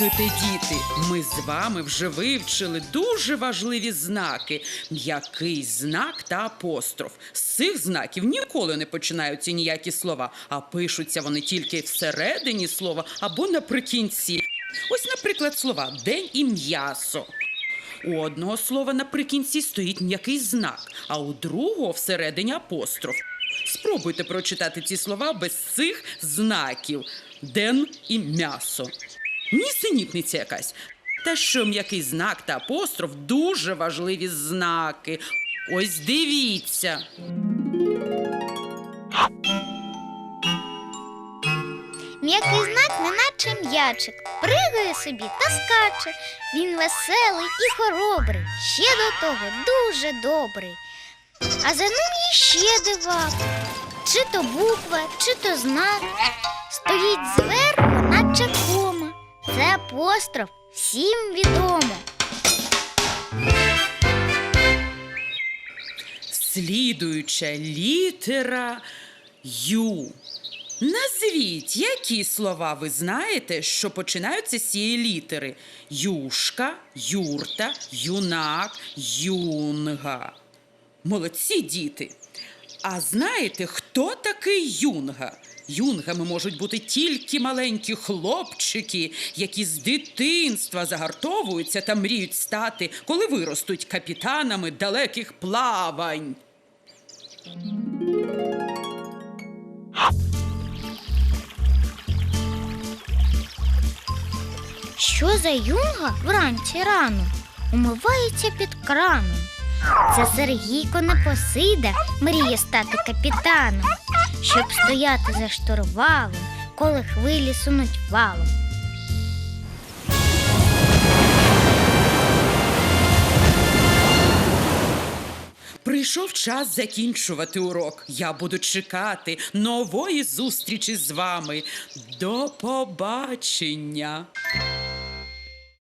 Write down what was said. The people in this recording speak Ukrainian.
Слухайте, діти, ми з вами вже вивчили дуже важливі знаки: м'який знак та апостроф. З цих знаків ніколи не починаються ніякі слова, а пишуться вони тільки всередині слова або наприкінці. Ось, наприклад, слова день і м'ясо. У одного слова наприкінці стоїть м'який знак, а у другого всередині апостроф. Спробуйте прочитати ці слова без цих знаків ден і м'ясо. Нісенітниця якась. Та що м'який знак та апостроф дуже важливі знаки. Ось дивіться. М'який знак, неначе м'ячик, пригає собі та скаче. Він веселий і хоробрий, ще до того дуже добрий. А за ним іще дива. Чи то буква, чи то знак. Стоїть зверху, наче Апостроф, всім відомо. Слідуюча літера Ю. Назвіть, які слова ви знаєте, що починаються з цієї літери: юшка, юрта, юнак, юнга. Молодці діти. А знаєте, хто такий юнга? Юнгами можуть бути тільки маленькі хлопчики, які з дитинства загартовуються та мріють стати, коли виростуть капітанами далеких плавань. Що за юнга вранці рано умивається під краном? Це Сергійко Непосида мріє стати капітаном, щоб стояти за штурвалом, коли хвилі сунуть валом. Прийшов час закінчувати урок. Я буду чекати нової зустрічі з вами. До побачення.